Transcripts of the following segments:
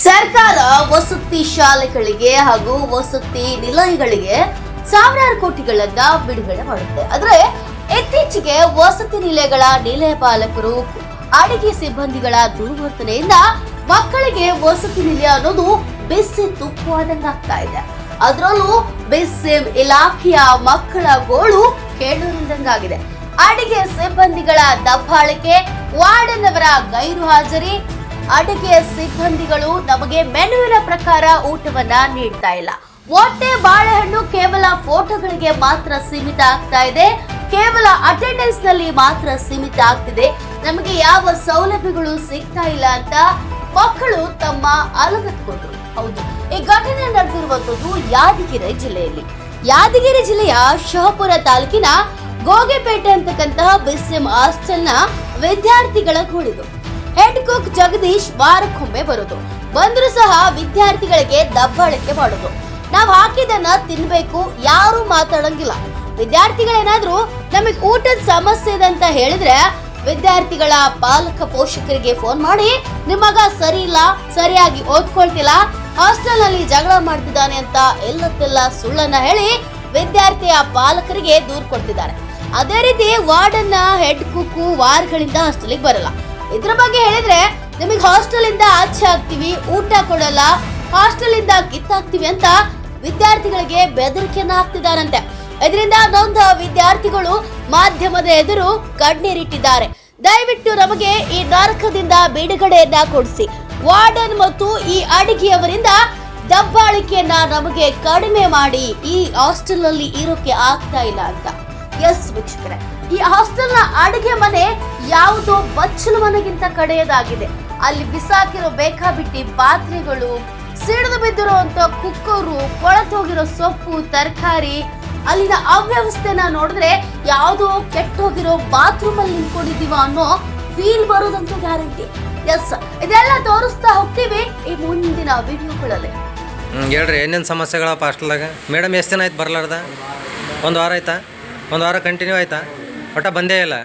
ಸರ್ಕಾರ ವಸತಿ ಶಾಲೆಗಳಿಗೆ ಹಾಗೂ ವಸತಿ ನಿಲಯಗಳಿಗೆ ಸಾವಿರಾರು ಕೋಟಿಗಳನ್ನ ಬಿಡುಗಡೆ ಮಾಡುತ್ತೆ. ಆದ್ರೆ ಇತ್ತೀಚೆಗೆ ವಸತಿ ನಿಲಯಗಳ ನಿಲಯ ಪಾಲಕರು, ಅಡಿಗೆ ಸಿಬ್ಬಂದಿಗಳ ದುರ್ವರ್ತನೆಯಿಂದ ಮಕ್ಕಳಿಗೆ ವಸತಿ ನಿಲಯ ಅನ್ನೋದು ಬಿಸಿ ತುಪ್ಪವಾದಂಗಾಗ್ತಾ ಇದೆ. ಅದರಲ್ಲೂ ಬಿಸಿ ಇಲಾಖೆಯ ಮಕ್ಕಳ ಗೋಳು ಕೇಳಿದಂಗಾಗಿದೆ ಅಡಿಗೆ ಸಿಬ್ಬಂದಿಗಳ ದಬ್ಬಾಳಿಕೆ ವಾರ್ಡನ್ ಅವರ ಗೈರು ಹಾಜರಿ ಅಡುಗೆ ಸಿಬ್ಬಂದಿಗಳು ನಮಗೆ ಮೆನುವಿನ ಪ್ರಕಾರ ಊಟವನ್ನ ನೀಡ್ತಾ ಇಲ್ಲ. ಮೊಟ್ಟೆ ಬಾಳೆಹಣ್ಣು ಕೇವಲ ಫೋಟೋಗಳಿಗೆ ಮಾತ್ರ ಸೀಮಿತ ಆಗ್ತಾ ಇದೆ. ಕೇವಲ ಅಟೆಂಡೆನ್ಸ್ನಲ್ಲಿ ಮಾತ್ರ ಸೀಮಿತ ಆಗ್ತಿದೆ. ನಮಗೆ ಯಾವ ಸೌಲಭ್ಯಗಳು ಸಿಗ್ತಾ ಇಲ್ಲ ಅಂತ ಮಕ್ಕಳು ತಮ್ಮ ಅಲಗತ್ಕೊಂಡ್ರು ಹೌದು, ಈ ಘಟನೆ ನಡೆದಿರುವಂತದ್ದು ಯಾದಗಿರಿ ಜಿಲ್ಲೆಯಲ್ಲಿ. ಯಾದಗಿರಿ ಜಿಲ್ಲೆಯ ಶಹಪುರ ತಾಲೂಕಿನ ಗೋಗೆಪೇಟೆ ಅಂತಕ್ಕಂತಹ ಬಿಸಿಎಂ ಹಾಸ್ಟೆಲ್ನ ವಿದ್ಯಾರ್ಥಿಗಳ ಕೂಡಿದು ಹೆಡ್ ಕುಕ್ ಜಗದೀಶ್ ವಾರಕ್ಕೊಮ್ಮೆ ಬರೋದು. ಬಂದರೂ ಸಹ ವಿದ್ಯಾರ್ಥಿಗಳಿಗೆ ದಬ್ಬಾಳಿಕೆ ಮಾಡೋದು. ನಾವ್ ಹಾಕಿದನ್ನ ತಿನ್ಬೇಕು, ಯಾರು ಮಾತಾಡಂಗಿಲ್ಲ. ವಿದ್ಯಾರ್ಥಿಗಳೇನಾದ್ರೂ ನಮಗೆ ಊಟದ ಸಮಸ್ಯೆ ಇದೆ ಅಂತ ಹೇಳಿದ್ರೆ ವಿದ್ಯಾರ್ಥಿಗಳ ಪಾಲಕ ಪೋಷಕರಿಗೆ ಫೋನ್ ಮಾಡಿ ನಿಮ್ಮ ಮಗ ಸರಿ ಇಲ್ಲ, ಸರಿಯಾಗಿ ಓದ್ಕೊಳ್ತಿಲ್ಲ ಹಾಸ್ಟೆಲ್ನಲ್ಲಿ ಜಗಳ ಮಾಡ್ತಿದ್ದಾನೆ ಅಂತ ಎಲ್ಲತ್ತೆಲ್ಲ ಸುಳ್ಳನ್ನ ಹೇಳಿ ವಿದ್ಯಾರ್ಥಿಯ ಪಾಲಕರಿಗೆ ದೂರ್ ಕೊಡ್ತಿದ್ದಾರೆ. ಅದೇ ರೀತಿ ವಾರ್ಡನ್ನ ಹೆಡ್ ಕುಕ್ಕು ವಾರ್ಗಳಿಂದ ಹಾಸ್ಟೆಲ್ಗೆ ಬರಲ್ಲ. ಇದ್ರ ಬಗ್ಗೆ ಹೇಳಿದ್ರೆ, ನಿಮಗೆ ಹಾಸ್ಟೆಲ್ ಇಂದ ಆಚೆ ಹಾಕ್ತಿವಿ ಊಟ ಕೊಡಲ್ಲ ಹಾಸ್ಟೆಲ್ ಇಂದ ಕಿತ್ತಾಕ್ತಿವಿ ಅಂತ ವಿದ್ಯಾರ್ಥಿಗಳಿಗೆ ಬೆದರಿಕೆಯನ್ನ ಹಾಕ್ತಿದಾರಂತೆ ಇದರಿಂದ ನೊಂದ ವಿದ್ಯಾರ್ಥಿಗಳು ಮಾಧ್ಯಮದ ಎದುರು ಕಣ್ಣೀರಿಟ್ಟಿದ್ದಾರೆ. ದಯವಿಟ್ಟು ನಮಗೆ ಈ ನರಕದಿಂದ ಬಿಡುಗಡೆಯನ್ನ ಕೊಡಿಸಿ. ವಾರ್ಡನ್ ಮತ್ತು ಈ ಅಡಿಗೆಯವರಿಂದ ದಬ್ಬಾಳಿಕೆಯನ್ನ ನಮಗೆ ಕಡಿಮೆ ಮಾಡಿ ಈ ಹಾಸ್ಟೆಲ್ ಅಲ್ಲಿ ಇರೋಕೆ ಆಗ್ತಾ ಇಲ್ಲ ಅಂತ. ಎಸ್ ವೀಕ್ಷಕರೇ. ಈ ಹಾಸ್ಟೆಲ್ನ ಅಡುಗೆ ಮನೆ ಯಾವುದೋ ಬಚ್ಚಲು ಮನೆಗಿಂತ ಕಡೆಯದಾಗಿದೆ. ಅಲ್ಲಿ ಬಿಸಾಕಿರೋ ಬೇಕಾಬಿಟ್ಟಿ ಪಾತ್ರೆಗಳು ಸಿಡಿದು ಬಿದ್ದಿರುವಂತ ಕುಕ್ಕರು, ಕೊಳತೋಗಿರೋ ಸೊಪ್ಪು, ತರಕಾರಿ, ಅಲ್ಲಿನ ಅವ್ಯವಸ್ಥೆನ ನೋಡಿದ್ರೆ ಯಾವುದೋ ಕೆಟ್ಟೋಗಿರೋ ಬಾತ್ರೂಮ್ ಅಲ್ಲಿ ನಿಂತ್ಕೊಂಡಿದೀವ ಅನ್ನೋ ಫೀಲ್ ಬರೋದಂತೂ ಗ್ಯಾರಂಟಿ ಎಸ್ ಇದೆಲ್ಲ ತೋರಿಸ್ತಾ ಹೋಗ್ತೀವಿ ಈ ಮುಂದಿನ ವಿಡಿಯೋಗಳಲ್ಲಿ. ಹೇಳ್ರಿ, ಏನೇನು ಸಮಸ್ಯೆಗಳಪ್ಪ ಹಾಸ್ಟೆಲ್ದಾಗ ಮೇಡಮ್, ಎಷ್ಟು ದಿನ ಆಯ್ತು ಬರಲಾರ್ದ? ಒಂದು ವಾರ ಆಯ್ತಾ? ಒಂದು ವಾರ ಕಂಟಿನ್ಯೂ ಆಯ್ತಾ? ಒಟ್ಟ ಬಂದೇ ಇಲ್ಲ.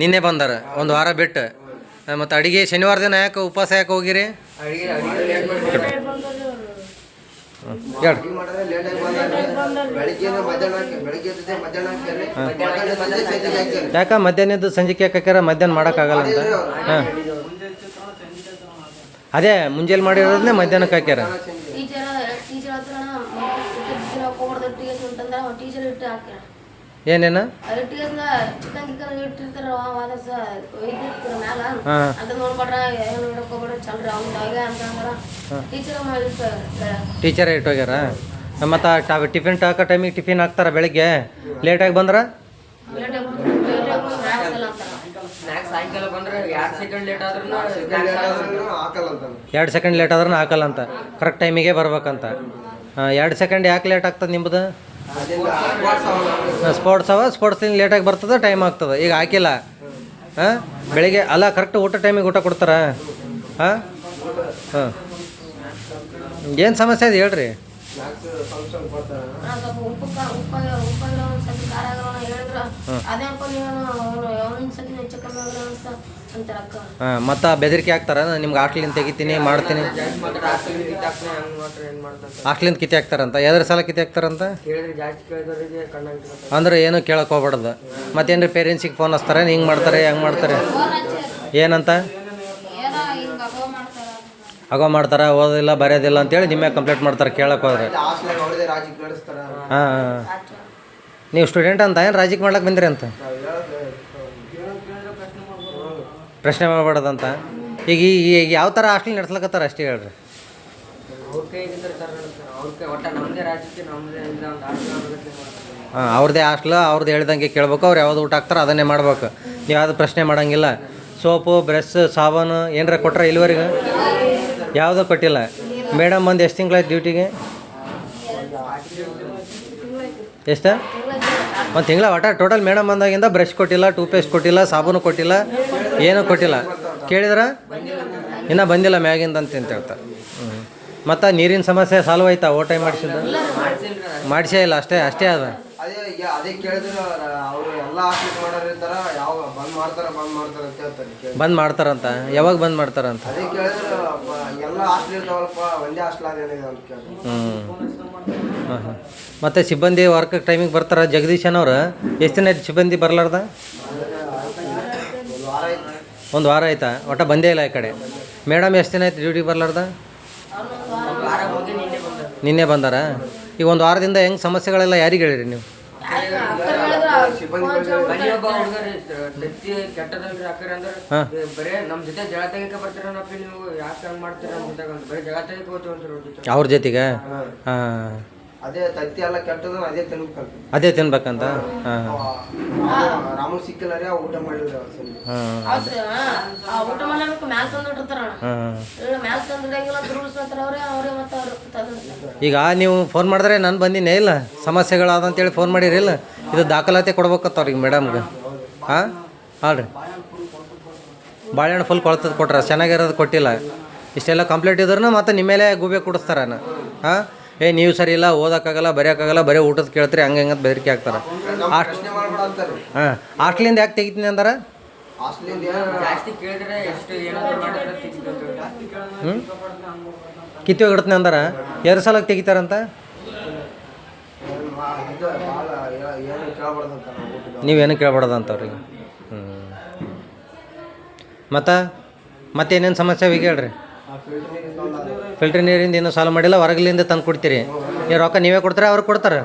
ನಿನ್ನೆ ಬಂದಾರ. ಒಂದು ವಾರ ಬಿಟ್ಟು. ಮತ್ತು ಅಡುಗೆ ಶನಿವಾರ ದಿನ ಯಾಕೆ ಉಪವಾಸ ಯಾಕೆ ಹೋಗಿರಿ? ಯಾಕೆ ಮಧ್ಯಾಹ್ನದ್ದು ಸಂಜೆಗೆ ಯಾಕೆ ಹಾಕ್ಯಾರ? ಮಧ್ಯಾಹ್ನ ಮಾಡೋಕ್ಕಾಗಲ್ಲ ಅಂತ. ಹಾಂ ಅದೇ, ಮುಂಜಾನೆ ಮಾಡಿರೋದನ್ನೇ ಮಧ್ಯಾಹ್ನಕ್ಕೆ ಹಾಕ್ಯಾರ ಟೀಚರ್ ಟೀಚರ್ ಹತ್ರ ಟೀಚರ್ ಹೋಗ್ಬಾರ್ದು ಟೀಚರ್ ಅಂತಂದ್ರೆ ಟೀಚರ್ ಇಟ್ಟು ಹಾಕ್ಯಾರ ಏನೇನು ಟೀಚರ್ ಚಿಕನ್ ಗಿಕನ್ ಇಟ್ಟಿರ್ತಾರ ವಾದ ಇದ್ದಿರ್ತಾರ ಮ್ಯಾಲ ಹಾಂ ಅಂತ ನೋಡ್ಬೇಡ್ರ ಏನು ಇಡಕ್ ಹೋಗ್ಬೇಡ್ರ ಚಲ್ರಿ ಅವ್ನ ಅವಾಗ ಅಂತಂದ್ರ ಟೀಚರ್ ಮಾಡಿರ್ತಾರ ಟೀಚರೇ ಇಟ್ಟೋಗ್ಯಾರ ಮತ್ತು ಟಿಫಿನ್ ಟಾಕ ಟೈಮಿಗೆ ಟಿಫಿನ್ ಹಾಕ್ತಾರ ಬೆಳಿಗ್ಗೆ? ಲೇಟಾಗಿ ಬಂದ್ರೆ? ಎರಡು ಸೆಕೆಂಡ್ ಲೇಟ್ ಆದ್ರೂ ಹಾಕಲ್ಲ ಅಂತಾನೆ ಎರಡು ಸೆಕೆಂಡ್ ಲೇಟ್ ಆದ್ರೂ ಹಾಕಲ್ಲ ಅಂತ. ಕರೆಕ್ಟ್ ಟೈಮಿಗೆ ಬರ್ಬೇಕಂತ. ಎರಡು ಸೆಕೆಂಡ್ ಯಾಕೆ ಲೇಟ್ ಆಗ್ತದೆ ನಿಮ್ಮದು ಸ್ಪೋರ್ಟ್ಸ್ ಅವ ಸ್ಪೋರ್ಟ್ಸ್ ಲೇಟಾಗಿ ಬರ್ತದೆ ಟೈಮ್ ಆಗ್ತದೆ. ಈಗ ಹಾಕಿಲ್ಲ. ಹಾಂ ಬೆಳಿಗ್ಗೆ ಅಲ್ಲ ಕರೆಕ್ಟ್ ಊಟ ಟೈಮಿಗೆ ಊಟ ಕೊಡ್ತಾರ? ಹಾಂ? ಹಾಂ. ಏನು ಸಮಸ್ಯೆ ಇದೆ ಹೇಳ್ರಿ? ಫಂಕ್ಷನ್ ಹಾಂ ಮತ್ತು ಬೆದರಿಕೆ ಹಾಕ್ತಾರ? ನಿಮ್ಗೆ ಹಾಸ್ಟ್ಲಿಂದ ತೆಗಿತೀನಿ ಮಾಡ್ತೀನಿ. ಹಾಸ್ಟ್ಲಿಂದ ಕಿತ್ತೆ ಹಾಕ್ತಾರಂತ? ಎದ್ರ ಸಲ ಕಿತ್ತಿ ಹಾಕ್ತಾರಂತ? ಅಂದ್ರೆ ಏನು ಕೇಳಕ್ಕೆ ಹೋಗ್ಬಾರ್ದು. ಮತ್ತೇನ್ರಿ ಪೇರೆಂಟ್ಸಿಗೆ ಫೋನ್ ಹಚ್ತಾರೆ? ಹಿಂಗೆ ಮಾಡ್ತಾರೆ ಹೆಂಗೆ ಮಾಡ್ತಾರೆ? ಏನಂತ? ಏನೋ ಹಿಂಗ ಅಗೋ ಮಾಡ್ತಾರ. ಆಗೋ ಮಾಡ್ತಾರೆ ಓದೋದಿಲ್ಲ ಬರೆಯೋದಿಲ್ಲ ಅಂತೇಳಿ ನಿಮ್ಮೆ ಕಂಪ್ಲೇಂಟ್ ಮಾಡ್ತಾರೆ ಕೇಳಕ್ಕೆ ಹೋದ್ರೆ. ಹಾಂ ಹಾಂ. ನೀವು ಸ್ಟೂಡೆಂಟ್ ಅಂತ? ಏನು ರಾಜಕೀಯ ಮಾಡ್ಲಕ್ಕೆ ಬಂದಿರಿ ಅಂತ? ಪ್ರಶ್ನೆ ಮಾಡಬಾರ್ದಂತ. ಈಗ ಈಗ ಯಾವ ಥರ ಹಾಸ್ಟೆಲ್ ನಡ್ಸ್ಲಕತ್ತಾರ ಅಷ್ಟೇ ಹೇಳ್ರಿ. ಹಾಂ ಅವ್ರದ್ದೇ ಹಾಸ್ಟ್ಲ ಅವ್ರದ್ದು ಹೇಳ್ದಂಗೆ ಕೇಳ್ಬೇಕು. ಅವ್ರು ಯಾವ್ದು ಊಟ ಹಾಕ್ತಾರೋ ಅದನ್ನೇ ಮಾಡ್ಬೇಕು. ನೀವು ಯಾವುದು ಪ್ರಶ್ನೆ ಮಾಡೋಂಗಿಲ್ಲ. ಸೋಪು ಬ್ರಷ್ ಸಾಬೂನು ಏನರ ಕೊಟ್ರೆ ಇಲ್ಲಿವರೆಗೆ ಯಾವುದೂ ಕೊಟ್ಟಿಲ್ಲ. ಮೇಡಮ್ ಬಂದು ಎಷ್ಟು ತಿಂಗಳಾಯ್ತು ಡ್ಯೂಟಿಗೆ ಎಷ್ಟು? ಒಂದು ತಿಂಗಳ ಒಟ್ಟ ಟೋಟಲ್ ಮೇಡಮ್ ಬಂದಾಗಿಂದ ಬ್ರಷ್ ಕೊಟ್ಟಿಲ್ಲ ಟೂಪೇಸ್ಟ್ ಕೊಟ್ಟಿಲ್ಲ ಸಾಬೂನು ಕೊಟ್ಟಿಲ್ಲ ಏನೂ ಕೊಟ್ಟಿಲ್ಲ. ಕೇಳಿದ್ರ? ಇನ್ನೂ ಬಂದಿಲ್ಲ ಮ್ಯಾಗಿಂದ ಅಂತ ಹೇಳ್ತಾರೆ ಹ್ಞೂ ಮತ್ತು ನೀರಿನ ಸಮಸ್ಯೆ ಸಾಲ್ವ್ ಆಯ್ತಾ? ಓ ಟೈಮ್ ಮಾಡಿಸಿದ ಮಾಡಿಸೇ ಇಲ್ಲ ಅಷ್ಟೇ ಅಷ್ಟೇ ಅದ. ಬಂದ್ ಮಾಡ್ತಾರಂತ? ಯಾವಾಗ ಬಂದ್ ಮಾಡ್ತಾರಂತ? ಹ್ಞೂ ಹಾಂ ಹಾಂ. ಮತ್ತು ಸಿಬ್ಬಂದಿ ವರ್ಕ್ ಟೈಮಿಗೆ ಬರ್ತಾರ? ಜಗದೀಶನವ್ರು ಎಷ್ಟು ದಿನ ಸಿಬ್ಬಂದಿ ಬರಲಾರ್ದ? ಒಂದು ವಾರ ಆಯ್ತು? ಒಟ್ಟ ಬಂದೇ ಇಲ್ಲ ಈ ಕಡೆ. ಮೇಡಮ್, ಎಷ್ಟು ದಿನ ಆಯ್ತು ಡ್ಯೂಟಿಗೆ ಬರ್ಲಾರ್ದ? ನಿನ್ನೆ ಬಂದಾರ? ಈಗ ಒಂದು ವಾರದಿಂದ ಹೆಂಗೆ ಸಮಸ್ಯೆಗಳೆಲ್ಲ ಯಾರಿಗೆ ಹೇಳಿರಿ ನೀವು? ಒಬ್ಬ ಹುಡುಗರು ಅಂದ್ರೆ ಬರೇ ನಮ್ ಜೊತೆ ನೀವು ಯಾಕೆ ಹಂಗ್ ಮಾಡ್ತೀರ ಅಂತ ಬರೀ ಹೋಗ್ತೀವಿ ಅವ್ರ ಜೊತೆಗೆ? ಹಾಂ. ಅದೇ ತತ್ತಿ ಎಲ್ಲ ಕೆಟ್ಟದ ಅದೇ ತಿನ್ಬೇಕಂತ ಅದೇ ತಿನ್ಬೇಕಂತ? ಹಾಂ. ರಾಮನ್ ಸಿಕ್ಕಿಲ್ಲ ರೀ ಊಟ ಮಾಡಿಲ್ಲ ಊಟ ಮಾಡಬೇಕು ಮ್ಯಾಲ್ ತಂದಿಟ್ಟಿರ್ತಾರ ಹಾಂ ಮ್ಯಾಲ್ ತಂದಿಡಂಗಿಲ್ಲ ಅಂತ ರೂಲ್ಸ್ ಅಂತಾರ ಅವ್ರೆ ಅವ್ರೇ ಮತ್ತೆ ಅವ್ರು ಈಗ ನೀವು ಫೋನ್ ಮಾಡಿದ್ರೆ ನಾನು ಬಂದಿನೇ ಇಲ್ಲ. ಸಮಸ್ಯೆಗಳಾದಂತೇಳಿ ಫೋನ್ ಮಾಡಿರಿ ಇಲ್ಲ. ಇದು ದಾಖಲಾತಿ ಕೊಡ್ಬೇಕತ್ತ ಅವ್ರಿಗೆ ಮೇಡಮ್ಗೆ ಹಾಂ ಹಾಂ? ರೀ ಬಾಳೆಹಣ್ಣು ಫುಲ್ ಕೊಳ್ತದ ಕೊಟ್ರ ಚೆನ್ನಾಗಿರೋದು ಕೊಟ್ಟಿಲ್ಲ. ಇಷ್ಟೆಲ್ಲ ಕಂಪ್ಲೀಟ್ ಇದ್ರೂ ಮತ್ತೆ ನಿಮ್ಮ ಮೇಲೆ ಗೂಬೆ ಕುಡಿಸ್ತಾರ ಹಾಂ? ಏ ನೀವು ಸರಿ ಇಲ್ಲ ಓದೋಕ್ಕಾಗಲ್ಲ ಬರೆಯೋಕ್ಕಾಗಲ್ಲ ಬರೀ ಊಟದ ಕೇಳ್ತೀರಿ ಹಂಗೆ ಹಂಗಂತ ಬೆದರಿಕೆ ಹಾಕ್ತಾರೆ. ಪ್ರಶ್ನೆ ಮಾಡ್ಬೇಡ ಅಂತಾರೆ ಹಾಂ ಹಾಸ್ಟ್ಲಿಂದ ಯಾಕೆ ತೆಗಿತೀನಿ ಅಂದ್ರೆ? ಹ್ಞೂ ಕಿತ್ತಿ ಇಡ್ತೀನಿ ಅಂದಾರ? ಎರಡು ಸಲ ತೆಗಿತಾರಂತ? ಕೇಳಬಾರ್ದಂತ ನೀವೇನು ಕೇಳ್ಬಾರ್ದು ಅವ್ರಿಗೆ? ಹ್ಞೂ ಮತ್ತು ಮತ್ತೇನೇನು ಸಮಸ್ಯೆ ಈಗ ಹೇಳ್ರಿ? ಫಿಲ್ಟ್ರ್ ನೀರಿಂದ ಏನೂ ಸಾಲ್ವ್ ಮಾಡಿಲ್ಲ, ಹೊರಗಲಿಂದ ತಂದು ಕೊಡ್ತೀರಿ. ನೀವು ರೊಕ್ಕ ನೀವೇ ಕೊಡ್ತಾರೆ, ಅವ್ರು ಕೊಡ್ತಾರೆ?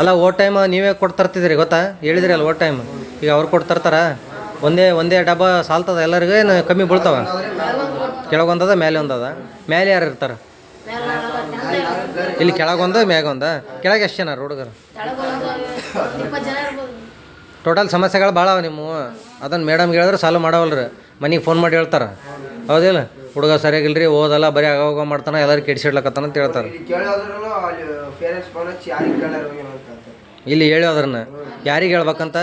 ಅಲ್ಲ ಓ ಟೈಮ್ ನೀವೇ ಕೊಡ್ತರ್ತಿದ್ದೀರಿ ಗೊತ್ತಾ? ಹೇಳಿದ್ರಿ ಅಲ್ಲ ಓ ಟೈಮ್ ಈಗ ಅವ್ರು ಕೊಡ್ತರ್ತಾರ ಒಂದೇ ಒಂದೇ ಡಬ್ಬ ಸಾಲ್ತದ, ಎಲ್ಲರಿಗೂ ಏನು ಕಮ್ಮಿ ಬೀಳ್ತಾವ? ಕೆಳಗೊಂದದ ಮೇಲೆ ಒಂದದ ಮೇಲೆ ಯಾರು ಇರ್ತಾರೆ? ಇಲ್ಲಿ ಕೆಳಗೊಂದ, ಮ್ಯಾಗೊಂದ? ಕೆಳಗೆ ಎಷ್ಟು ಜನ ಹುಡುಗರು? ಟೋಟಲ್ ಸಮಸ್ಯೆಗಳು ಭಾಳ ಅವ ನಿಮ್ಮ ಅದನ್ನು ಮೇಡಮ್ಗೆ ಹೇಳಿದ್ರೆ ಸಾಲ್ವ್ ಮಾಡವಲ್ರಿ. ಮನೆಗೆ ಫೋನ್ ಮಾಡಿ ಹೇಳ್ತಾರೆ. ಹೌದಿಲ್ಲ? ಹುಡುಗ ಸರಿಯಾಗಿಲ್ರಿ ಓದಲ್ಲ ಬರೀ ಆಗೋಗ ಮಾಡ್ತಾನೆ ಎಲ್ಲರೂ ಕೆಡಿಸಿಡ್ಲಕತ್ತಾನ ಅಂತ ಹೇಳ್ತಾರೆ. ಇಲ್ಲಿ ಹೇಳಿ ಅದ್ರನ್ನ ಯಾರಿಗೆ ಹೇಳ್ಬೇಕಂತ?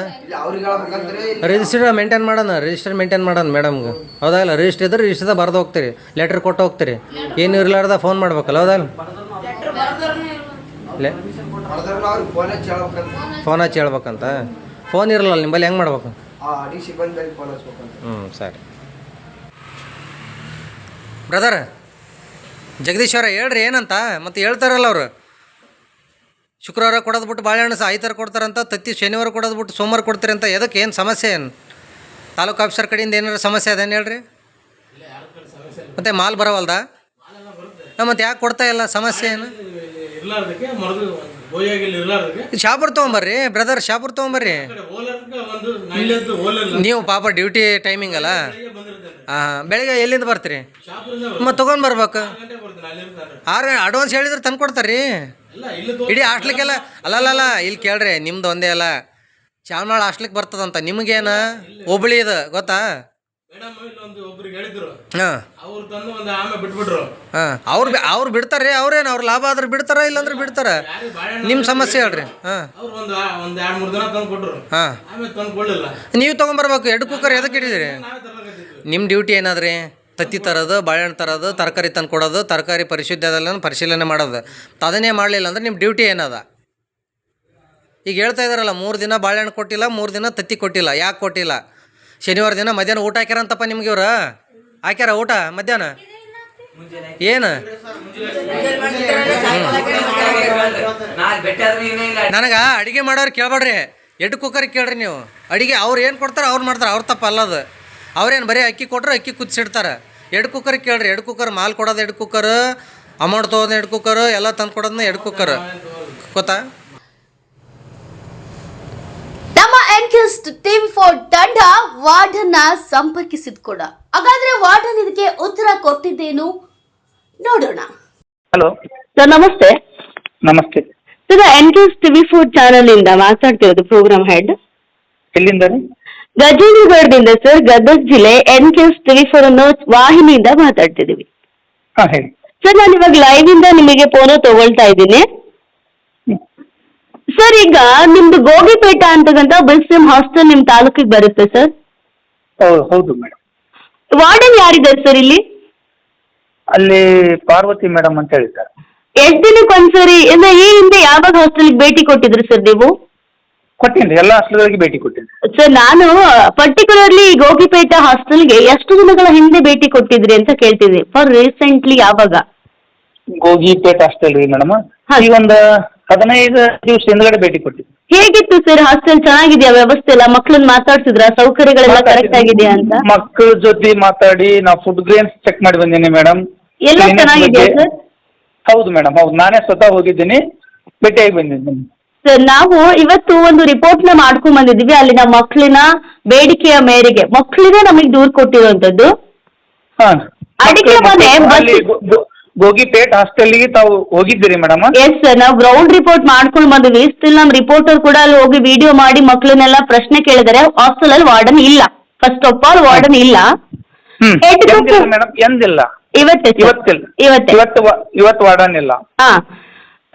ರಿಜಿಸ್ಟರ್ ಮೇಂಟೈನ್ ಮಾಡೋಣ ರಿಜಿಸ್ಟರ್ ಮೇಂಟೈನ್ ಮಾಡೋಣ ಮೇಡಮ್ಗೆ ಹೌದಾ ಇಲ್ಲ? ರಿಜಿಸ್ಟರ್ ಇದ್ರೆ ರಿಜಿಸ್ಟರ್ದಾಗ ಬರೆದು ಹೋಗ್ತೀರಿ. ಲೆಟ್ರ್ ಕೊಟ್ಟು ಹೋಗ್ತೀರಿ. ಏನು ಇರ್ಲಾರ್ದ ಫೋನ್ ಮಾಡ್ಬೇಕಲ್ಲ ಹೌದಾ ಇಲ್ಲ? ಫೋನ್ ಹಚ್ಚಿ ಹೇಳ್ಬೇಕಂತ. ಫೋನ್ ಹಚ್ಚಿ ಹೇಳ್ಬೇಕಂತ? ಫೋನ್ ಇರಲ್ಲ ನಿಂಬಲ್ಲಿ ಹೆಂಗೆ ಮಾಡ್ಬೇಕು? ಹ್ಞೂ ಸರಿ. ಬ್ರದರ್ ಜಗದೀಶ್ ಅವ್ರ ಹೇಳ್ರಿ, ಏನಂತ? ಮತ್ತೆ ಹೇಳ್ತಾರಲ್ಲ ಅವರು. ಶುಕ್ರವಾರ ಕೊಡೋದು ಬಿಟ್ಟು ಬಾಳೆಹಣ್ಣು ಸಹ ಐತಾರ ಕೊಡ್ತಾರಂತ, ತತ್ತಿ ಶನಿವಾರ ಕೊಡೋದು ಬಿಟ್ಟು ಸೋಮವಾರ ಕೊಡ್ತಾರೆ ಅಂತ ಎದಕ್ಕೆ ಏನು ಸಮಸ್ಯೆ ಏನು? ತಾಲೂಕು ಆಫೀಸರ್ ಕಡೆಯಿಂದ ಏನಾರು ಸಮಸ್ಯೆ ಅದೇನು ಹೇಳ್ರಿ? ಮತ್ತೆ ಮಾಲ್ ಬರವಲ್ದಾ? ಮತ್ತೆ ಯಾಕೆ ಕೊಡ್ತಾ ಇಲ್ಲ, ಸಮಸ್ಯೆ ಏನು? ಶಾಪುರ್ ತೊಗೊಂಬರ್ರಿ ಬ್ರದರ್ ಶಾಪುರ್ ತೊಗೊಂಬರ್ರಿ. ನೀವು ಪಾಪ ಡ್ಯೂಟಿ ಟೈಮಿಂಗ್ ಅಲ್ಲ? ಹಾಂ ಬೆಳಿಗ್ಗೆ ಎಲ್ಲಿಂದ ಬರ್ತೀರಿ? ಮತ್ತು ತೊಗೊಂಡು ಬರ್ಬೇಕು. ಆರು. ಅಡ್ವಾನ್ಸ್ ಹೇಳಿದ್ರೆ ತಂದು ಕೊಡ್ತಾರೆ ರೀ ಇಲ್ಲ ಇಲ್ಲಿ ತೋ ಇಡೀ ಹಾಸ್ಟ್ಲಿಕ್ಕೆಲ್ಲ ಅಲ್ಲಲ್ಲ ಇಲ್ಲಿ ಕೇಳ್ರಿ ನಿಮ್ದು ಒಂದೇ ಅಲ್ಲ. ಚಾಮನಾಳ ಹಾಸ್ಟ್ಲಿಕ್ಕೆ ಬರ್ತದಂತ ನಿಮಗೇನು? ಹುಬ್ಳಿ ಇದು ಗೊತ್ತಾ? ಮೇಡಮ್ ಇಲ್ಲೊಂದು ಒಬ್ರಿಗೆ ಹೇಳಿದ್ರು. ಹಾಂ. ಅವ್ರು ತಂದು ಒಂದು ಆಮೆ ಬಿಟ್ಬಿಟ್ರು. ಹಾಂ. ಅವ್ರು ಬಿಡ್ತಾರೆ ಅವ್ರೇನು ಅವ್ರು ಲಾಭ ಆದ್ರೆ ಬಿಡ್ತಾರ ಇಲ್ಲಾಂದ್ರೆ ಬಿಡ್ತಾರ? ಯಾರಿಗೆ ಬಾಳೆಹಣ್ಣು ನಿಮ್ಮ ಸಮಸ್ಯೆ ಹೇಳ್ರಿ. ಹಾಂ. ಅವ್ರು ಒಂದು ಒಂದು ಎರಡು ಮೂರು ದಿನ ತಂದು ಕೊಟ್ರು ಹಾಂ. ಆಮೇಲೆ ತಂದು ಕೊಡಲಿಲ್ಲ ನೀವು ತೊಗೊಂಬರ್ಬೇಕು ಎರಡು ಕುಕ್ಕರ್ ಎದಕ್ಕೆ ಇಟ್ಟಿದ್ರಿ ನಾವೇ ತರಲಾಕತ್ತಿದ್ವಿ ನಿಮ್ಮ ಡ್ಯೂಟಿ ಏನಾದ್ರಿ? ತತ್ತಿ ತರೋದು ಬಾಳೆಹಣ್ಣು ತರೋದು ತರಕಾರಿ ತಂದು ಕೊಡೋದು ತರಕಾರಿ ಪರಿಶುದ್ಧ ಅದೆಲ್ಲ ಪರಿಶೀಲನೆ ಮಾಡೋದು. ಅದನ್ನೇ ಮಾಡಲಿಲ್ಲ ಅಂದ್ರೆ ನಿಮ್ಮ ಡ್ಯೂಟಿ ಏನದ? ಈಗ ಹೇಳ್ತಾ ಇದ್ದಾರಲ್ಲ ಮೂರು ದಿನ ಬಾಳೆಹಣ್ಣು ಕೊಟ್ಟಿಲ್ಲ ಮೂರು ದಿನ ತತ್ತಿ ಕೊಟ್ಟಿಲ್ಲ. ಯಾಕೆ ಕೊಟ್ಟಿಲ್ಲ? ಶನಿವಾರ ದಿನ ಮಧ್ಯಾಹ್ನ ಊಟ ಹಾಕ್ಯಾರಂತಪ್ಪ ನಿಮ್ಗೆ ಇವ್ರು? ಹಾಕ್ಯಾರ ಊಟ ಮಧ್ಯಾಹ್ನ? ಏನು? ನನಗೆ ಅಡುಗೆ ಮಾಡೋರು ಕೇಳ್ಬೇಡ್ರಿ. ಎಡ್ ಕುಕ್ಕರ್ ಕೇಳ್ರಿ ನೀವು. ಅಡುಗೆ ಅವ್ರು ಏನು ಕೊಡ್ತಾರೆ ಅವ್ರು ಮಾಡ್ತಾರೆ, ಅವ್ರ ತಪ್ಪ ಅಲ್ಲದು ಅವ್ರೇನು ಬರೀ ಅಕ್ಕಿ ಕೊಟ್ರೆ ಅಕ್ಕಿ ಕುದಿಸಿಡ್ತಾರೆ. ಎಡ್ ಕುಕ್ಕರ್ ಕೇಳ್ರಿ, ಎಡ್ ಕುಕ್ಕರ್ ಮಾಲ್ ಕೊಡೋದು ಎಡ್ ಕುಕ್ಕರ್ ಅಮೌಂಟ್ ತೊಗೋದು ಎಡ್ ಕುಕ್ಕರ್ ಎಲ್ಲ ತಂದು ಕೊಡೋದನ್ನ ಎಡ್ ಕುಕ್ಕರ್ ಗೊತ್ತಾ? ನಮ್ಮ ಟೀಮ್ ಟಿವಿ ಫೋರ್ ತಂಡ ವಾರ್ಡನ್ನ ಸಂಪರ್ಕಿಸಿದ್ ಕೂಡ. ಹಾಗಾದ್ರೆ ವಾರ್ಡನ್ ಇದಕ್ಕೆ ಉತ್ತರ ಕೊಟ್ಟಿದ್ದೇನು? ನೋಡೋಣ. ಹಲೋ ಸರ್ ನಮಸ್ತೆ. ನಮಸ್ತೆ. Sir N KS TV four channel ಇಂದ ಮಾತಾಡ್ತಿರೋದು ಪ್ರೋಗ್ರಾಮ್ ಹೆಡ್ ಎಲ್ಲಿಂದ ರೀ ಗಜೇಂದ್ರಗಢದಿಂದ ಸರ್ ಗದಗ ಜಿಲ್ಲೆ ಎನ್ ಕೆಸ್ ಟಿವಿ ಫೋರ್ ಅನ್ನೋ ವಾಹಿನಿಯಿಂದ ಮಾತಾಡ್ತಿದ್ದೀವಿ. ಹಾಂ ಹೇಳಿ. ಸರ್ ನಾನು ಇವಾಗ ಲೈವ್ ಇಂದ ನಿಮಗೆ ಫೋನ್ ತಗೊಳ್ತಾ ಇದ್ದೀನಿ. ಸರ್ ಈಗ ನಿಮ್ದು ಗೋಗಿಪೇಟ ಅಂತಕ್ಕಂಥ ಬೆಲ್ಸಿಯಂ ಹಾಸ್ಟೆಲ್ ನಿಮ್ಮ ತಾಲೂಕಿಗೆ ಬರುತ್ತೆ ಸರ್ ಹೌದು ಹೌದು ಮೇಡಮ್ ವಾರ್ಡನ್ ಯಾರಿದ್ದಾರೆ ಸರ್ ಇಲ್ಲಿ? ಅಲ್ಲಿ ಪಾರ್ವತಿ ಮೇಡಮ್ ಅಂತ ಹೇಳಿದ್ದಾರೆ ಎಷ್ಟು ದಿನಕ್ಕೆ ಒಂದ್ಸರಿ ಅಂದ್ರೆ ಈ ಹಿಂದೆ ಯಾವಾಗ ಹಾಸ್ಟೆಲ್ಗೆ ಭೇಟಿ ಕೊಟ್ಟಿದ್ರಿ ಸರ್ ನೀವು? ಕೊಟ್ಟೇನ್ರಿ ಎಲ್ಲ ಹಾಸ್ಟೆಲ್ಗಳಿಗೆ ಭೇಟಿ ಕೊಟ್ಟಿದ್ರಿ ಸರ್ ನಾನು ಪರ್ಟಿಕ್ಯುಲರ್ಲಿ ಗೋಗಿಪೇಟ ಹಾಸ್ಟೆಲ್ಗೆ ಎಷ್ಟು ದಿನಗಳ ಹಿಂದೆ ಭೇಟಿ ಕೊಟ್ಟಿದ್ರಿ ಅಂತ ಕೇಳ್ತಿದ್ದೆ ಫಾರ್ ರೀಸೆಂಟ್ಲಿ ಯಾವಾಗ? ಗೋಗಿಪೇಟ್ ಹಾಸ್ಟೆಲ್ ರೀ ಮೇಡಮ್ ಈ ಒಂದು ಹದಿನೈದು ದಿವಸ ಹಿಂದ್ಗಡೆ ಭೇಟಿ ಕೊಟ್ಟಿದ್ವಿ. ಹೇಗಿತ್ತು ಸರ್ ಹಾಸ್ಟೆಲ್ ಚೆನ್ನಾಗಿದೆಯಾ? ವ್ಯವಸ್ಥೆ ಎಲ್ಲ ಮಕ್ಳನ್ನ ಮಾತಾಡ್ಸಿದ್ರ? ಸೌಕರ್ಯಗಳೆಲ್ಲ ಕರೆಕ್ಟ್ ಆಗಿದೆಯಾ ಅಂತ? ಮಕ್ಕಳ ಜೊತೆ ಮಾತಾಡಿ ನಾ ಫುಡ್ ಗ್ರೇನ್ಸ್ ಚೆಕ್ ಮಾಡಿ ಬಂದೀನಿ ಮೇಡಮ್ ಎಲ್ಲ ಚೆನ್ನಾಗಿದೆಯಾ ಸರ್ ಹೌದು ಮೇಡಮ್ ಹೌದು. ನಾನೇ ಸ್ವತಃ ಹೋಗಿದ್ದೀನಿ. ಭೇಟಿಯಾಗಿ ಬಂದಿದ್ದೀನಿ. ಸರ್ ನಾವು ಇವತ್ತು ಒಂದು ರಿಪೋರ್ಟ್ನ ಮಾಡ್ಕೊಂಡ್ ಬಂದಿದ್ದೀವಿ. ಅಲ್ಲಿನ ಮಕ್ಕಳಿನ ಬೇಡಿಕೆಯ ಮೇರೆಗೆ. ಮಕ್ಕಳಿಗೆ ನಮಗೆ ದೂರ್ ಕೊಟ್ಟಿರುವಂತದ್ದು ಹಾ. ಅಡಿಕೆ ಮನೆ ಬಸ್- ಅಲ್ಲಿ ಗೋ- ಗೋ- ಗೋಗಿಪೇಟ್ ಹಾಸ್ಟೆಲ್ಗೆ ತಾವು ಹೋಗಿದ್ದೀರಿ ಮೇಡಮ್ ಎಸ್ ಸರ್ ನಾವು ಗ್ರೌಂಡ್ ರಿಪೋರ್ಟ್ ಮಾಡ್ಕೊಂಡು ಬಂದ್ವಿ. ಸ್ಟಿಲ್ ನಮ್ ರಿಪೋರ್ಟರ್ ಕೂಡ ಅಲ್ಲಿ ಹೋಗಿ ವಿಡಿಯೋ ಮಾಡಿ ಮಕ್ಕಳನ್ನೆಲ್ಲ ಪ್ರಶ್ನೆ ಕೇಳಿದರೆ ಹಾಸ್ಟೆಲ್ ಅಲ್ಲಿ ವಾರ್ಡನ್ ಇಲ್ಲ. ಫಸ್ಟ್ ಆಫ್ ಆಲ್ ವಾರ್ಡನ್ ಇಲ್ಲ. ಹ್ಮ್ Head cook- ಎಂದಿಲ್ಲ ಮೇಡಮ್ ಎಂದಿಲ್ಲ. ಇವತ್ತೇ sir. ಇವತ್ತಿಲ್ಲ ಇವತ್ತೇ. ಇವತ್ತು ವ- ಇವತ್ತು ವಾರ್ಡನ್ ಇಲ್ಲ. ಹಾ.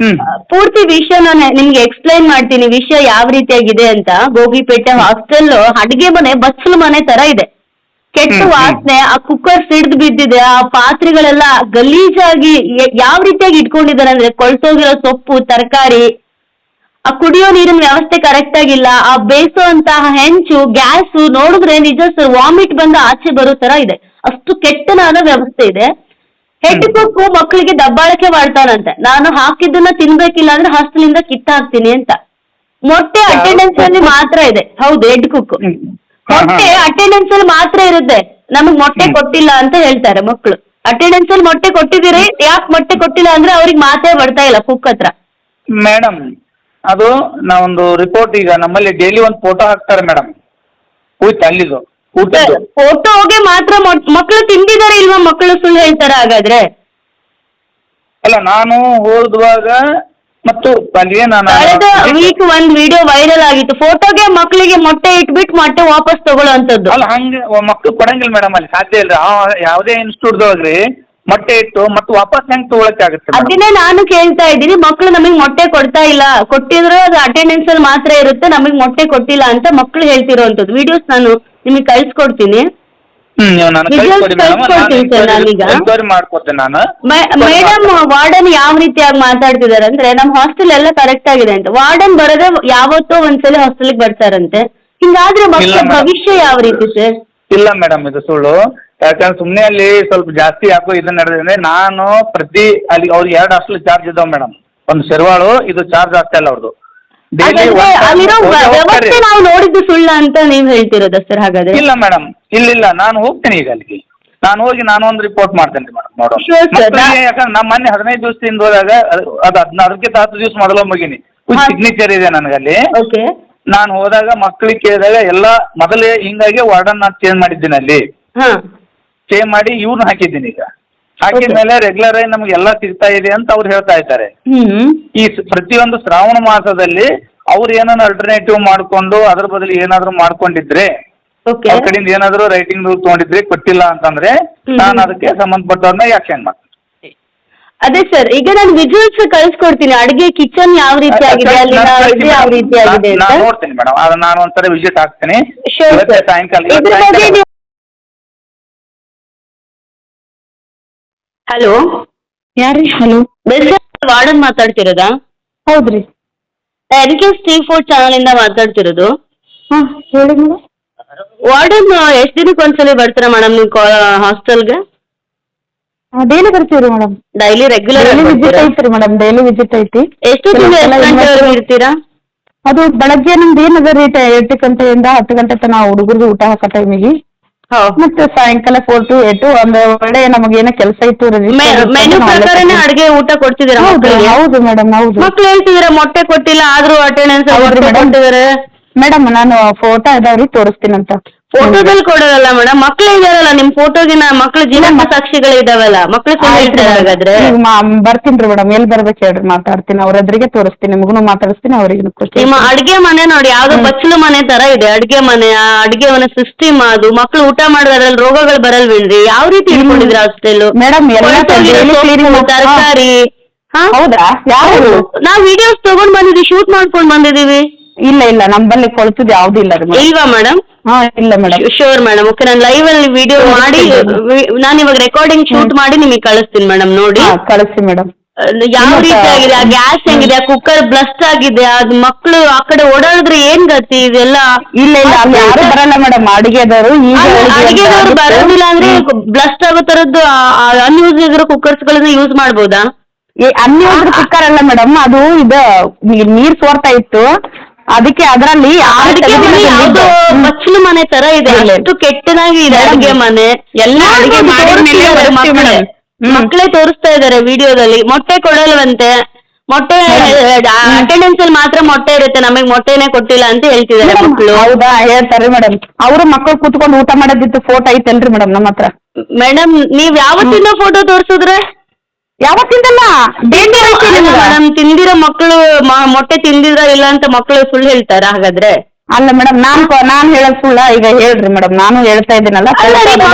ಹ್ಮ್. ಪೂರ್ತಿ ವಿಷಯ ನಾನು ನಿಮ್ಗೆ ಎಕ್ಸ್ಪ್ಲೈನ್ ಮಾಡ್ತೀನಿ. ವಿಷಯ ಯಾವ ರೀತಿಯಾಗಿದೆ ಅಂತ. ಗೋಗಿಪೇಟೆ ಹಾಸ್ಟೆಲ್ ಅಡಿಗೆ ಮನೆ ಬಚ್ಚಲು ಮನೆ ತರ ಇದೆ. ಕೆಟ್ಟ. ವಾಸನೆ ಆ ಕುಕ್ಕರ್ ಸಿಡ್ದು ಬಿದ್ದಿದೆ ಆ ಪಾತ್ರೆಗಳೆಲ್ಲ ಗಲೀಜಾಗಿ ಯ- ಯಾವ ರೀತಿಯಾಗಿ ಇಟ್ಕೊಂಡಿದ್ದಾರೆ ಅಂದ್ರೆ ಕೊಳ್ತೋಗಿರೋ ಸೊಪ್ಪು ತರಕಾರಿ ಆ ಕುಡಿಯೋ ನೀರಿನ ವ್ಯವಸ್ಥೆ ಕರೆಕ್ಟ್ ಆಗಿಲ್ಲ ಆ ಬೇಯಿಸುವಂತಹ ಹೆಂಚು ಗ್ಯಾಸ್ ನೋಡಿದ್ರೆ ನಿಜ ಸರ್ ವಾಮಿಟ್ ಬಂದ ಆಚೆ ಬರೋ ತರ ಇದೆ. ಅಷ್ಟು ಕೆಟ್ಟನಾದ ವ್ಯವಸ್ಥೆ ಇದೆ. ಹೆಡ್ ಕುಕ್ಕು ಮಕ್ಕಳಿಗೆ ದಬ್ಬಾಳಕೆ ಮಾಡ್ತಾನಂತೆ. ನಾನು ಹಾಕಿದ್ದನ್ನ ತಿನ್ಬೇಕಿಲ್ಲ ಅಂದ್ರೆ ಹಾಸ್ಟೆಲ್ ಇಂದ ಕಿತ್ತ ಹಾಕ್ತೀನಿ ಅಂತ. ಮೊಟ್ಟೆ ಅಟೆಂಡೆನ್ಸ್ ಅಲ್ಲಿ ಮಾತ್ರ ಇದೆ. ಹೌದು ಹೆಡ್ ಕುಕ್ ಹ್ಮ್. ಮೊಟ್ಟೆ ಅಟೆಂಡೆನ್ಸ್ ಅಲ್ಲಿ ಮಾತ್ರ ಇರುತ್ತೆ. ನಮಗ್ ಮೊಟ್ಟೆ ಕೊಟ್ಟಿಲ್ಲ ಅಂತ ಹೇಳ್ತಾರೆ ಮಕ್ಕಳು ಅಟೆಂಡೆನ್ಸ್ ಅಲ್ಲಿ ಮೊಟ್ಟೆ ಕೊಟ್ಟಿದ್ದೀರಿ ಯಾಕೆ ಮೊಟ್ಟೆ ಕೊಟ್ಟಿಲ್ಲ ಅಂದ್ರೆ ಅವ್ರಿಗೆ ಮಾತೇ ಬರ್ತಾ ಇಲ್ಲ ಕುಕ್ ಹತ್ರ. ಮೇಡಮ್ ಅದು ನಾವೊಂದು ರಿಪೋರ್ಟ್ ಈಗ ನಮ್ಮಲ್ಲಿ ಡೈಲಿ ಒಂದು ಫೋಟೋ ಹಾಕ್ತಾರೆ ಮೇಡಮ್ ಊಟ ಅಲ್ಲಿದು ಊಟದ್ದು. ಫೋಟೋಗೆ ಮಾತ್ರ ಮಕ್ಕಳು ತಿಂದಿದ್ದಾರೆ ಇಲ್ವಾ ಮಕ್ಕಳು ಸುಳ್ಳು ಹೇಳ್ತಾರೆ ಹಾಗಾದ್ರೆ? ಅಲ್ಲ ನಾನು ಹೋದುವಾಗ ಮತ್ತು ಕಳೆದ ವೀಕ್ ಒಂದ್ ವಿಡಿಯೋ ವೈರಲ್ ಆಗಿತ್ತು. ಫೋಟೋಗೆ ಮಕ್ಕಳಿಗೆ ಮೊಟ್ಟೆ ಇಟ್ಬಿಟ್ಟು ಮೊಟ್ಟೆ ವಾಪಸ್ ತಗೊಳ್ಳೋಂಥದ್ದು ಅಲ್ಲ ಹಂಗೆ ಮಕ್ಕಳು ಕೊಡಂಗಿಲ್ಲ ಮೇಡಮ್ ಅಲ್ಲಿ ಸಾಧ್ಯ ಇಲ್ಲ. ಆ, ಯಾವುದೇ ಇನ್ಸ್ಟಿಟ್ಯೂಟ್ದೊಳಗ್ರಿ ಮೊಟ್ಟೆ ಇಟ್ಟು ಮತ್ತೆ ವಾಪಸ್ ಹೆಂಗ್ ತಗೊಳಕ್ ಆಗುತ್ತೆ? ಅದನ್ನೇ ನಾನು ಕೇಳ್ತಾ ಇದ್ದೀನಿ. ಮಕ್ಕಳು ನಮಗೆ ಮೊಟ್ಟೆ ಕೊಡ್ತಾ ಇಲ್ಲ. ಕೊಟ್ಟಿದ್ರು ಅದು ಅಟೆಂಡೆನ್ಸ್ ಅಲ್ಲಿ ಮಾತ್ರ ಇರುತ್ತೆ. ನಮಗೆ ಮೊಟ್ಟೆ ಕೊಟ್ಟಿಲ್ಲ ಅಂತ ಮಕ್ಕಳು ಹೇಳ್ತಿರೋಂಥದ್ದು. ವಿಡಿಯೋಸ್ ನಾನು ನಿಮಗೆ ಕಳ್ಸಿಕೊಡ್ತೀನಿ. ಹ್ಮ್ ನೀವು ನಾನು ಕಳ್ಸ್ಕೊಡಿ ಮೇಡಮ್. ನಾನು ಕಳ್ಸ್ಕೊಡ್ತೀನಿ sir ನಾನೀಗ. ಎನ್ಕ್ವೈರಿ ಮಾಡ್ಕೊಡ್ತೇನೆ ನಾನು. ಮೇಡಮ್. ವಾರ್ಡನ್ ಯಾವ ರೀತಿಯಾಗಿ ಮಾತಾಡ್ತಿದಾರೆ ಅಂದ್ರೆ ನಮ್ಮ ಹಾಸ್ಟೆಲ್ ಎಲ್ಲ ಕರೆಕ್ಟ್ ಆಗಿದೆ ಅಂತ. ವಾರ್ಡನ್ ಬರೋದೇ ಯಾವತ್ತೋ ಒಂದ್ಸಲ ಹಾಸ್ಟೆಲ್ಗೆ ಬರ್ತಾರಂತೆ. ಹಿಂಗಾದ್ರೆ ಮಕ್ಕಳ madam. ಭವಿಷ್ಯ ಯಾವ ರೀತಿ ಸರ್? ಇಲ್ಲ ಮೇಡಮ್ ಇದು ಸುಳ್ಳು. ಯಾಕಂದ್ರೆ ಸುಮ್ಮನೆ ಅಲ್ಲಿ ಸ್ವಲ್ಪ ಜಾಸ್ತಿ ಯಾಕೋ ಇದು ನಡೆದಿದೆ ನಾನು ಪ್ರತಿ ಅಲ್ಲಿ ಅವ್ರಿಗೆ ಎರಡು ಹಾಸ್ಟೆಲ್ ಚಾರ್ಜ್ ಇದಾವೆ ಮೇಡಮ್. ಒಂದು ಶೆರ್ವಾಳು ಇದು ಚಾರ್ಜ್ ಹಾಸ್ಟೆಲ್ ಅವ್ರದ್ದು ಹಾಗಾದ್ರೆ ಅಲ್ಲಿರೋ ವ್ಯ- ವ್ಯವಸ್ಥೆ ನಾವು ನೋಡಿದ್ದು ಸುಳ್ಳ ಅಂತ ನೀವು ಹೇಳ್ತಿರೋದ ಸರ್ ಹಾಗಾದ್ರೆ? ಇಲ್ಲ ಮೇಡಮ್ ಇಲ್ಲ ನಾನು ಹೋಗ್ತೇನೆ ಈಗ ಅಲ್ಲಿಗೆ. ನಾನು ಹೋಗಿ ನಾನು ಒಂದು ರಿಪೋರ್ಟ್ ಮಾಡ್ತೇನೆ ಮೇಡಮ್ ನೋಡೋಣ. Sure, sir. ಮಕ್ಕಳಿಗೆ ಯಾಕಂದ್ರೆ ನಮ್ಮ ಮೊನ್ನೆ ಹದಿನೈದು ದಿವಸದಿಂದ ಹೋದಾಗ ಅದು ಅದು ಹದಿನ ಅದಕ್ಕಿಂತ ಹತ್ತು ದಿವಸ ಮೊದಲ ಮುಗಿನಿ ಹಾ. ಸಿಗ್ನೇಚರ್ ಇದೆ ನನಗಲ್ಲಿ. ಓಕೆ. ನಾನು ಹೋದಾಗ ಮಕ್ಕಳಿಗೆ ಕೇಳಿದಾಗ ಎಲ್ಲ ಮೊದಲೇ ಹಿಂಗಾಗಿ ವಾರ್ಡನ್ ನಾನು ಚೇಂಜ್ ಮಾಡಿದ್ದೀನಿ ಅಲ್ಲಿ. ಹಾ. ಚೇಂಜ್ ಮಾಡಿ ಇವ್ರನ್ನ ಹಾಕಿದ್ದೀನಿ ಈಗ. ಹಾಕಿದ ಮೇಲೆ ರೆಗ್ಯುಲರ್ ಆಗಿ ನಮ್ಗೆ ಎಲ್ಲ ಸಿಗ್ತಾ ಇದೆ ಅಂತ ಅವ್ರು ಹೇಳ್ತಾ ಇದ್ದಾರೆ. ಹ್ಮ್. ಈ ಸ- ಪ್ರತಿಯೊಂದು ಶ್ರಾವಣ ಮಾಸದಲ್ಲಿ ಅವ್ರು ಏನಾದ್ರು ಅಲ್ಟರ್ನೇಟಿವ್ ಮಾಡ್ಕೊಂಡು ಅದ್ರ ಬದಲು ಏನಾದ್ರು ಮಾಡ್ಕೊಂಡಿದ್ರೆ ಓಕೆ ಅವ್ರ ಕಡೆಯಿಂದ ಏನಾದ್ರು ರೈಟಿಂಗ್ ತಗೊಂಡಿದ್ರೆ ಕೊಟ್ಟಿಲ್ಲ ಅಂತಂದ್ರೆ ಹ್ಮ್. ನಾನು ಅದಕ್ಕೆ ಸಂಬಂಧಪಟ್ಟವ್ರನ್ನ ಆಕ್ಷನ್ ಮಾಡ್ತೀನಿ. ಅದೇ ಸರ್ ಈಗ ನಾನು ವಿಜುವಲ್ಸ್ ಕಳ್ಸ್ಕೊಡ್ತೀನಿ. ಅಡಿಗೆ ಕಿಚನ್ ಯಾವ ರೀತಿ ಆಗಿದೆ ಅಲ್ಲಿ ಇದು ಯಾವ ರೀತಿ ಆಗಿದೆ ಅಂತ? ನಾನು ನೋಡ್ತೀನಿ ಮೇಡಮ್. ಅದನ್ನ ನಾನು ಒಂದ್ಸರಿ ವಿಸಿಟ್ ಹಾಕ್ತೀನಿ. Sure, ಇವತ್ತೇ sir. ಸಾಯಂಕಾಲ ಇವತ್ತು ಬಗ್ಗೆ ಸಾಯಂಕಾಲ ನೀವು ಹಲೋ? ಯಾರಿ ಹಲೋ? ವಾರ್ಡನ್ ಮಾತಾಡ್ತಿರೋದಾ? ಹೌದ್ರಿ. ಎನ್ ಕೆ ಫುಡ್ ಚಾನಲ್ ಇಂದ ಮಾತಾಡ್ತಿರೋದು. ಹಾ ಹೇಳಿ ಮೇಡಮ್ ವಾರ್ಡನ್ ಎಷ್ಟು ದಿನಕ್ಕೆ ಒಂದ್ಸಲ ಬರ್ತೀರಾ ಮೇಡಮ್ ನೀವು ಹಾಸ್ಟೆಲ್ಗೆ? Daily ಬರ್ತೀವ್ರಿ madam daily regular daily visit ಐತ್ರಿ ಮೇಡಮ್ ಡೈಲಿ ವಿಸಿಟ್ ಐತಿ. ಎಷ್ಟು ದಿನ ಎಷ್ಟು ಗಂಟೆವರೆಗೂ ಇರ್ತೀರಾ? ಅದು ಬೆಳಗ್ಗೆ ನಮ್ದು ಏನದ ರೀ ಎಂಟು ಗಂಟೆಯಿಂದ ಹತ್ತು ಗಂಟೆ ತನಕ ಹುಡುಗರಿಗೆ ಊಟ ಹಾಕೋ ಟೈಮಿಗೆ ಮತ್ತೆ ಸಾಯಂಕಾಲ ಫೋರ್ ಟು ಏಟ್ ಒಂದು ಒಳ್ಳೆ ನಮಗೇನ ಕೆಲಸ ಇತ್ತು ಮೆನು ಪ್ರಕಾರನೇ ಅಡಿಗೆ ಊಟ ಕೊಡ್ತಿದ್ದೀರಾ ಹೌದು ಮಕ್ಕಳಿಗೆ? ಹೌದು ಮೇಡಮ್ ಹೌದು. ಮಕ್ಳು ಹೇಳ್ತಿದ್ದೀರಾ ಮೊಟ್ಟೆ ಕೊಟ್ಟಿಲ್ಲ ಆದ್ರೂ ಅಟೆಂಡೆನ್ಸ್ ಮೊಟ್ಟೆ madam. ಕೊಟ್ಟಿದ್ದಾರೆ. ಮೇಡಮ್ ನಾನು ಫೋಟೋ ಇದಾವ್ರಿ ತೋರಿಸ್ತೀನಂತ. ಫೋಟೋದಲ್ಲಿ ಕೊಡೋದಲ್ಲ ಮೇಡಮ್? ಮಕ್ಳು ಇದಾರಲ್ಲ ನಿಮ್ ಫೋಟೋಗಿನ ಮಕ್ಳ ಜೀವನ ಸಾಕ್ಷಿಗಳು ಇದಾವಲ್ಲ? ಮಕ್ಳು ಹಾಗಾದ್ರೆ? ಬರ್ತೀನಿ ಮೇಡಮ್. ಎಲ್ಲಿ ಬರ್ಬೇಕು ಹೇಳ್ರಿ ಮಾತಾಡ್ತೀನಿ. ಅವ್ರ ಎದುರಿಗೆ ತೋರಿಸ್ತೀನಿ ನಿಮಗೂ ಮಾತಾಡಿಸ್ತೀನಿ ಅವ್ರಿಗೂ ನಿಮ್ಮ ಅಡ್ಗೆ ಮನೆ ನೋಡಿ ಯಾವ್ದೋ ಬಚ್ಚಲು ಮನೆ ತರ ಇದೆ. ಅಡ್ಗೆ ಮನೆ ಆ ಅಡ್ಗೆ ಮನೆ ಸೃಷ್ಟಿ ಅದು ಮಕ್ಳು ಊಟ ಮಾಡಿದ್ರಲ್ಲಿ ರೋಗಗಳು ಬರಲ್ವೇನ್ರಿ? ಯಾವ ರೀತಿ ಇಟ್ಕೊಂಡಿದ್ರಿ ಹಾಸ್ಟೆಲ್ ಮೇಡಮ್ ಎಲ್ಲ ತರಕಾರಿ. ಹೌದಾ? ಯಾರು? ನಾವ್ ವಿಡಿಯೋಸ್ ತಗೊಂಡ್ ಬಂದಿದೀವಿ ಶೂಟ್ ಮಾಡ್ಕೊಂಡ್ ಬಂದಿದೀವಿ ಇಲ್ಲ ಇಲ್ಲ ನಮ್ಮಲ್ಲಿ ಕೊಳ್ತದ್ ಯಾವ್ದು ಇಲ್ಲ ರೀ ಮೇಡಮ್ ಇಲ್ವಾ ಮೇಡಮ್ ಹಾ ಇಲ್ಲ ಮೇಡಮ್ ಶೋರ್ ಮೇಡಮ್ ಓಕೆ ನಾನು ಲೈವ್ ಅಲ್ಲಿ ವಿಡಿಯೋ ಮಾಡಿ ನಾನು ಇವಾಗ ರೆಕಾರ್ಡಿಂಗ್ ಶೂಟ್ ಮಾಡಿ ನಿಮಗೆ ಕಳಿಸ್ತೀನಿ ಮೇಡಮ್ ನೋಡಿ. ಹಾ ಕಳಿಸಿ ಮೇಡಮ್ ಯಾವ ರೀತಿ. ಆಗಿದೆ? ಆ ಗ್ಯಾಸ್ ಹೆಂಗಿದೆ? ಕುಕ್ಕರ್ ಬ್ಲಸ್ಟ್ ಆಗಿದೆ? ಅದ್ ಮಕ್ಳು ಆ ಕಡೆ ಓಡಾಡಿದ್ರೆ ಏನ್ ಗತಿ ಇದೆಲ್ಲ? ಇಲ್ಲ ಇಲ್ಲ ಅಲ್ಲಿ ಯಾರು ಬರಲ್ಲ ಮೇಡಮ್ ಅಡಿಗೆದವರು ಈಗ ಅಡಿಗೆದವ್ರು ಬರೋದಿಲ್ಲ ಅಂದ್ರೆ ಬ್ಲಸ್ಟ್ ಆಗೋ ತರದ್ದು ಅನ್ಯೂಸ್ ಇದ್ರೂ ಕುಕ್ಕರ್ಸ್ ಗಳನ್ನ ಯೂಸ್ ಮಾಡ್ಬೋದಾ? ಅನ್ಯೂಸ್ಡ್ ಕುಕ್ಕರ್ ಅಲ್ಲ ಮೇಡಮ್ ಅದು ಇದು ನೀರ್ ನೀರ್ ಸೋರ್ತಾ ಇತ್ತು. ಅದಕ್ಕೆ ಅದರಲ್ಲಿ ಅಡಿಗೆ ಮನೆ ಯಾವ್ದೋ ಬಚ್ಚಲು ಮನೆ ತರ ಇದೆ. ಎಷ್ಟು ಕೆಟ್ಟದಾಗಿ ಇದೆ ಅಡುಗೆ ಮನೆ. ಎಲ್ಲ ಅಡಿಗೆ ಮಕ್ಕಳೇ. ತೋರಿಸ್ತಾ ಇದಾರೆ ವಿಡಿಯೋದಲ್ಲಿ. ಮೊಟ್ಟೆ ಕೊಡಲ್ವಂತೆ. ಮೊಟ್ಟೆ ಅಟೆಂಡೆನ್ಸ್ ಅಲ್ಲಿ ಮಾತ್ರ ಮೊಟ್ಟೆ ಇರುತ್ತೆ. ನಮಗೆ ಮೊಟ್ಟೆನೆ ಕೊಟ್ಟಿಲ್ಲ ಅಂತ ಹೇಳ್ತಿದ್ದಾರೆ ಮಕ್ಕಳು. ಹೌದಾ? ಹೇಳ್ತಾರೆ ಮೇಡಮ್. ಅವರು ಮಕ್ಕಳು ಕೂತ್ಕೊಂಡು ಊಟ ಮಾಡೋದಿತ್ತು ಫೋಟೋ ಐತಲ್ರಿ ಮೇಡಮ್ ನಮ್ಮ ಹತ್ರ? ಮೇಡಮ್ ನೀವ್ ಯಾವತ್ತಿಂದ ಫೋಟೋ ತೋರ್ಸಿದ್ರೆ? ಯಾವತ್ತಿಂದಲ್ಲ? ಡೇಟ್ ಮೇಡಮ್ ತಿಂದಿರೋ ಮಕ್ಕಳು ಮೊಟ್ಟೆ ತಿಂದಿದ್ರ ಇಲ್ಲ ಅಂತ ಮಕ್ಕಳು ಸುಳ್ಳು ಹೇಳ್ತಾರ ಹಾಗಾದ್ರೆ? ಅಲ್ಲ ಮೇಡಮ್ ನಾನ್ ನಾನ್ ಹೇಳಕ್ ಸುಳ್ಳ? ಈಗ ಹೇಳ್ರಿ ಮೇಡಮ್ ನಾನು ಹೇಳ್ತಾ ಇದ್ದೀನಲ್ಲ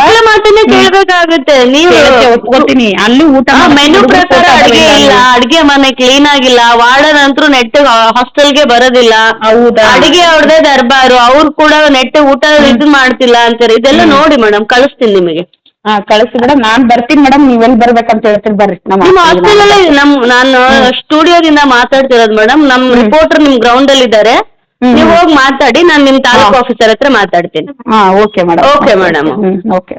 ರೀ, ಮಾತನ್ನೇ ಕೇಳ್ಬೇಕಾಗುತ್ತೆ. ನೀವು ಒಪ್ಕೋತೀನಿ. ಅಲ್ಲಿ ಊಟ ಮೆನು ಪ್ರಕಾರ ಅಡಿಗೆ ಇಲ್ಲ. ಅಡಿಗೆ ಮನೆ ಕ್ಲೀನ್ ಆಗಿಲ್ಲ ವಾರ್ಡನ್ ಅಂತೂ ನೆಟ್ ಹಾಸ್ಟೆಲ್ಗೆ ಬರೋದಿಲ್ಲ. ಹೌದಾ? ಅಡಿಗೆ ಅವ್ರದೇ ದರ್ಬಾರು ಅವ್ರು ಕೂಡ ನೆಟ್ ಊಟ ಇದು ಮಾಡ್ತಿಲ್ಲ ಅಂತಾರೆ. ಇದೆಲ್ಲ ನೋಡಿ ಮೇಡಮ್ ಕಳಿಸ್ತೀನಿ ನಿಮಗೆ. ಹಾ ಕಳಿಸಿ ಮೇಡಮ್ ನಾನ್ ಬರ್ತೀನಿ ಮೇಡಮ್ ನೀವೆಲ್ಲಿ ಬರ್ಬೇಕಂತ ಹೇಳ್ತೀರಿ ಬರ್ರಿ. ನಮ್ಮ ನಿಮ್ಮ ಹಾಸ್ಟೆಲ್ ಅಲ್ಲಿ ನಮ್ ನಾನು ಸ್ಟುಡಿಯೋದಿಂದ ಮಾತಾಡ್ತಿರೋದು ಮೇಡಮ್ ನಮ್ ರಿಪೋರ್ಟರ್ ನಿಮ್ ಗ್ರೌಂಡ್ ಅಲ್ಲಿ ಇದ್ದಾರೆ. ನೀವು ಹೋಗಿ ಮಾತಾಡಿ. ನಾನು ನಿಮ್ ತಾಲೂಕ್ ಆಫೀಸರ್ ಹತ್ರ ಮಾತಾಡ್ತೀನಿ. ಹಾ okay madam okay madam. Okay.